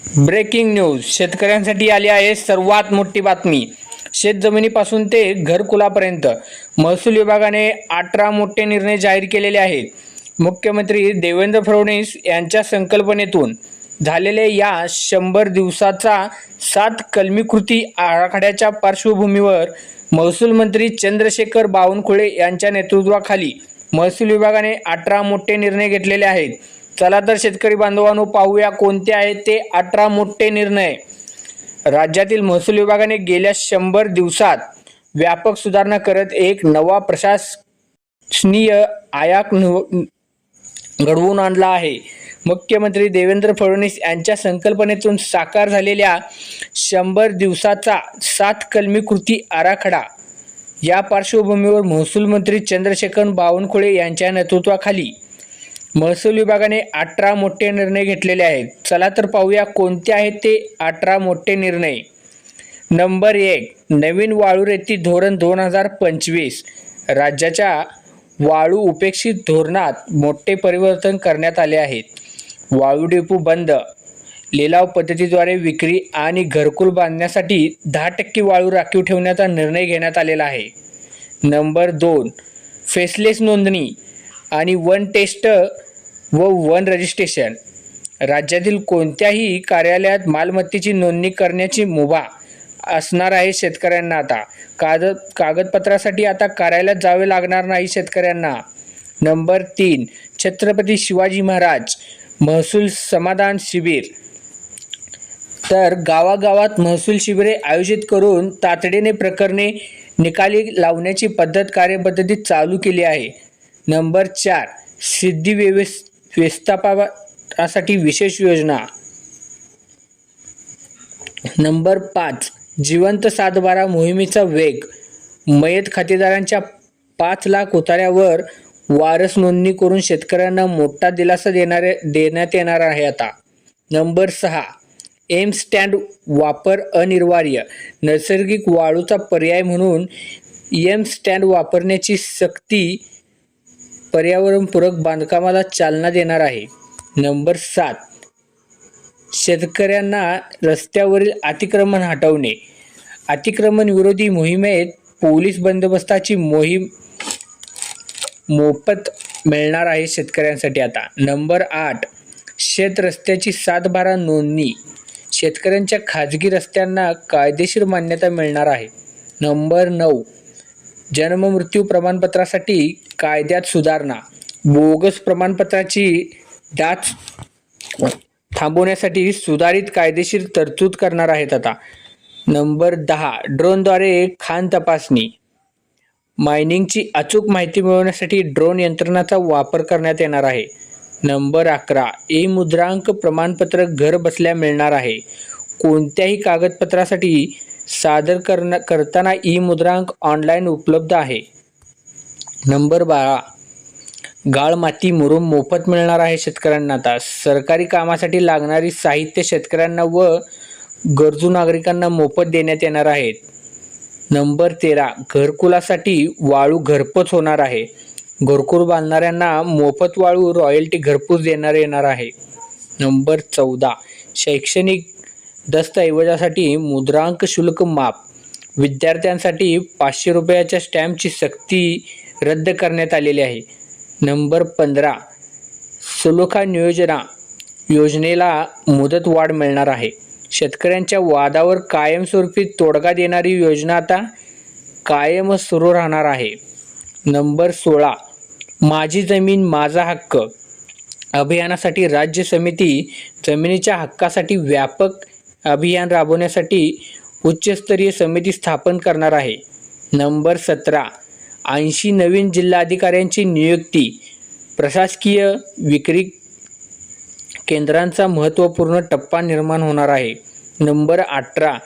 Breaking news. शेतकऱ्यांसाठी आली आहे सर्वात मोठी बातमी. शेतजमिनीपासून ते घरकुलापर्यंत. महसूल विभागाने अठरा मोठे निर्णय जाहीर केलेले आहेत. मुख्यमंत्री देवेंद्र फडणवीस यांच्या संकल्पनेतून झालेल्या या शंभर दिवसाचा सात कलमी कृती आराखड्याच्या पार्श्वभूमीवर महसूल मंत्री चंद्रशेखर बावनकुळे यांच्या नेतृत्वाखाली महसूल विभागाने अठरा मोठे निर्णय घेतलेले आहेत. चला तर शेतकरी बांधवांनो पाहूया कोणते आहेत ते अठरा मोठे निर्णय. राज्यातील महसूल विभागाने गेल्या शंभर दिवसात व्यापक सुधारणा करत एक नवा प्रशासनीय आयाक घडवून आणला आहे. मुख्यमंत्री देवेंद्र फडणवीस यांच्या संकल्पनेतून साकार झालेल्या शंभर दिवसाचा सात कलमी कृती आराखडा. या पार्श्वभूमीवर महसूल मंत्री चंद्रशेखर बावनकुळे यांच्या नेतृत्वाखाली महसूल विभागाने अठरा मोठे निर्णय घेतलेले आहेत. चला तर पाहूया कोणते आहेत ते अठरा मोठे निर्णय. नंबर एक नवीन वाळू रेती धोरण दोन हजार पंचवीस. राज्याच्या वाळू उपेक्षित धोरणात मोठे परिवर्तन करण्यात आले आहेत. वाळू डेपो बंद. लिलाव पद्धतीद्वारे विक्री आणि घरकुल बांधण्यासाठी दहा टक्के वाळू राखीव ठेवण्याचा निर्णय घेण्यात आलेला आहे. नंबर दोन फेसलेस नोंदणी आणि वन टेस्ट व वन रजिस्ट्रेशन. राज्यातील कोणत्याही कार्यालयात मालमत्तेची नोंदणी करण्याची मुभा असणार आहे शेतकऱ्यांना आता. कागद कागदपत्रासाठी आता कार्यालयात जावे लागणार नाही शेतकऱ्यांना. नंबर तीन छत्रपती शिवाजी महाराज महसूल समाधान शिबिर. तर गावागावात महसूल शिबिरे आयोजित करून तातडीने प्रकरणे निकाली लावण्याची पद्धत कार्यपद्धती चालू केली आहे. नंबर चार सिद्धी व्यवस्थ व्यवस्थापनासाठी विशेष योजना. नंबर पाच जिवंत सातबारा मोहिमेचा वेग. मयत खातेदारांच्या पाच लाख उतार्यावर वारस नोंदणी करून शेतकऱ्यांना मोठा दिलासा देणारे देण्यात येणार आहे आता. नंबर सहा एम स्टँड वापर अनिवार्य. नैसर्गिक वाळूचा पर्याय म्हणून एम स्टँड वापरण्याची सक्ती पर्यावरणपूरक बांधकामाला चालना देणार आहे. नंबर सात. शेतकऱ्यांना रस्त्यावरील अतिक्रमण हटवणे. अतिक्रमण विरोधी मोहिमेत पोलीस बंदोबस्ताची मोहीम मोफत मिळणार आहे शेतकऱ्यांसाठी आता. नंबर आठ. शेत रस्त्याची सातबारा नोंदणी. शेतकऱ्यांच्या खाजगी रस्त्यांना कायदेशीर मान्यता मिळणार आहे. नंबर नऊ. जन्ममृत्यू प्रमाणपत्रासाठी कायद्यात सुधारणा. बोगस प्रमाणपत्राची डाच थांबवण्यासाठी सुधारित कायदेशीर तरतूद करणार आहेत आता. नंबर दहा ड्रोनद्वारे खाण तपासणी. मायनिंगची अचूक माहिती मिळवण्यासाठी ड्रोन यंत्रणाचा वापर करण्यात येणार आहे. नंबर अकरा ई मुद्रांक प्रमाणपत्र घर बसल्या मिळणार आहे. कोणत्याही कागदपत्रासाठी सादर करण्या करताना ई मुद्रांक ऑनलाईन उपलब्ध आहे. नंबर बारा. गाळ माती मुरुम मोफत मिळणार आहे शेतकऱ्यांना आता. सरकारी कामासाठी लागणारी साहित्य शेतकऱ्यांना व गरजू नागरिकांना मोफत देण्यात येणार आहेत नंबर तेरा. घरकुलासाठी वाळू घरपोच होणार आहे. घरकुल बांधणाऱ्यांना मोफत वाळू रॉयल्टी घरपोच देणार येणार आहे. नंबर चौदा. शैक्षणिक दस्तऐवजासाठी मुद्रांक शुल्क माफ. विद्यार्थ्यांसाठी पाचशे रुपयाच्या स्टॅम्पची सक्ती रद्द करण्यात आलेली आहे. नंबर पंधरा सुलोखा नियोजना योजनेला मुदत वाढ मिळणार आहे. शेतकऱ्यांच्या वादावर कायमस्वरूपी तोडगा देणारी योजना आता कायमच सुरू राहणार आहे. नंबर सोळा माझी जमीन माझा हक्क अभियानासाठी राज्य समिती जमिनीच्या हक्कासाठी व्यापक अभियान राबवण्यासाठी उच्चस्तरीय समिती स्थापन करणार आहे. नंबर सतरा ऐंशी नवीन जिल्हाधिकाऱ्यांची नियुक्ती प्रशासकीय विक्री केंद्रांचा महत्त्वपूर्ण टप्पा निर्माण होणार आहे. नंबर अठरा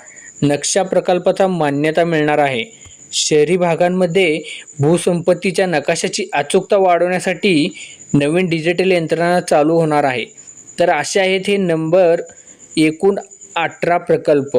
नक्षा प्रकल्पाचा मान्यता मिळणार आहे. शहरी भागांमध्ये भूसंपत्तीच्या नकाशाची अचूकता वाढवण्यासाठी नवीन डिजिटल यंत्रणा चालू होणार आहे. तर असे आहेत हे नंबर एकूण अठरा प्रकल्प.